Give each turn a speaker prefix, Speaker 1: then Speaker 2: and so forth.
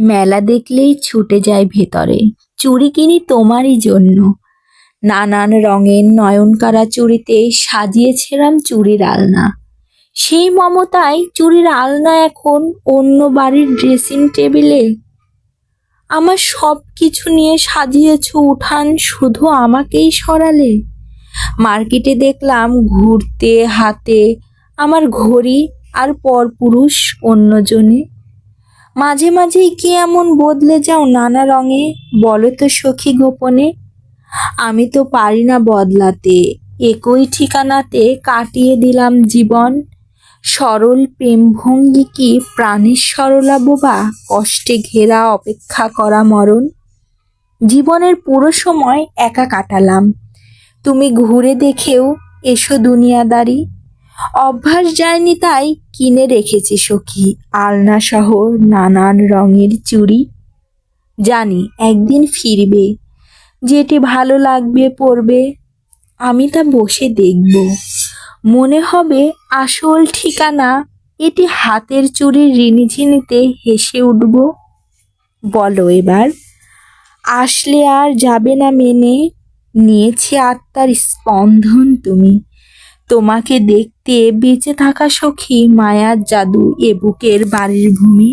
Speaker 1: মেলা দেখলেই ছুটে যায় ভেতরে। চুড়ি কিনি তোমারই জন্য। নানান রঙের নয়নকারা চুড়িতে সাজিয়েছিলাম চুড়ির আলনা। সেই মমতায় চুড়ির আলনা এখন অন্য বাড়ির ড্রেসিং টেবিলে। আমার সব কিছু নিয়ে সাজিয়েছ উঠান, শুধু আমাকেই সরালে। মার্কেটে দেখলাম ঘুরতে হাতে আমার ঘড়ি আর পরপুরুষ অন্যজনে। মাঝে মাঝেই কি এমন বদলে যাও নানা রঙে? বলো তো সখী গোপনে। আমি তো পারি না বদলাতে। একই ঠিকানাতে কাটিয়ে দিলাম জীবন। সরল প্রেমভঙ্গি কি প্রাণের সরলা বোবা? কষ্টে ঘেরা অপেক্ষা করা মরণ। জীবনের পুরো সময় একা কাটালাম। তুমি ঘুরে দেখেও এসো দুনিয়াদারি। অভ্যাস যায়নি তাই কিনে রেখেছি সখী। আলনা শহর নানান রঙের চুড়ি। জানি একদিন ফিরবে, যেটি ভালো লাগবে পড়বে আমি তা বসে দেখব। মনে হবে আসল ঠিকানা, এটি হাতের চুড়ির রিনিঝিনিতে হেসে উঠব। বলো এবার, আসলে আর যাবে না মেনে? নিয়েছি আত্মার স্পন্দন তুমি। তোমাকে দেখতে বেঁচে থাকা সখী মায়ার জাদু এ বুকের বাড়ির ভূমি।